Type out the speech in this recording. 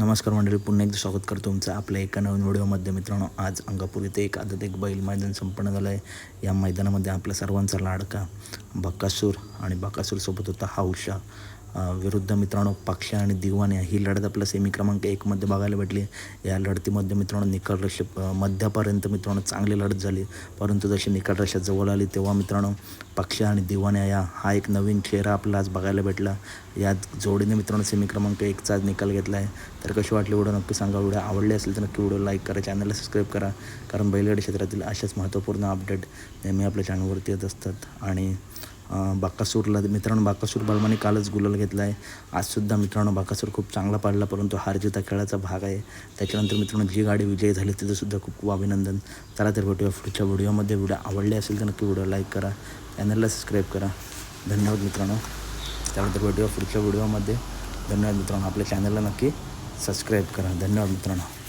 नमस्कार मंडळी पुन्हा एकदा स्वागत करतो तुमचं आपल्या एका नवीन व्हिडिओमध्ये. मित्रांनो आज अंगापूर इथे एक आदत एक बैल मैदान संपन्न झालं आहे या मैदानामध्ये आपल्या सर्वांचा लाडका बकासूर आणि बकासूरसोबत होता हौशा विरुद्ध मित्रांनो पक्ष्या आणि दिवाने ही लढत आपल्या सेमी क्रमांक एकमध्ये बघायला भेटली. या लढतीमध्ये मित्रांनो निकाल रश मध्यापर्यंत मित्रांनो चांगली लढत झाली. परंतु जशी निकाल रेषा जवळ आली तेव्हा मित्रांनो पक्ष्या आणि दिवाने या हा एक नवीन चेहरा आपला आज बघायला भेटला. या जोडीने मित्रांनो सेमी क्रमांक एकचा आज निकाल घेतला आहे तर कशी वाटली व्हिडिओ नक्की सांगा. व्हिडिओ आवडले असेल तर नक्की व्हिडिओ लाईक करा. चॅनलला सबस्क्राईब करा. कारण बैलगाडी क्षेत्रातील अशाच महत्त्वपूर्ण अपडेट नेहमी आपल्या चॅनलवरती येत असतात. आणि बाकासूरला. मित्रांनो बाकासूर बलमाने कालच गुलाल घेतला आहे आजसुद्धा मित्रांनो बाकासूर खूप चांगला पाडला परंतु हार जिता खेळाचा भाग आहे. त्याच्यानंतर मित्रांनो जी गाडी विजयी झाली तिथंसुद्धा खूप खूप अभिनंदन. चला तर भेटूया पुढच्या व्हिडिओमध्ये. व्हिडिओ आवडले असेल तर नक्की व्हिडिओ लाईक करा. चॅनलला सबस्क्राईब करा. धन्यवाद मित्रांनो. त्यानंतर भेटूया पुढच्या व्हिडिओमध्ये. धन्यवाद मित्रांनो. आपल्या चॅनलला नक्की सबस्क्राईब करा. धन्यवाद मित्रांनो.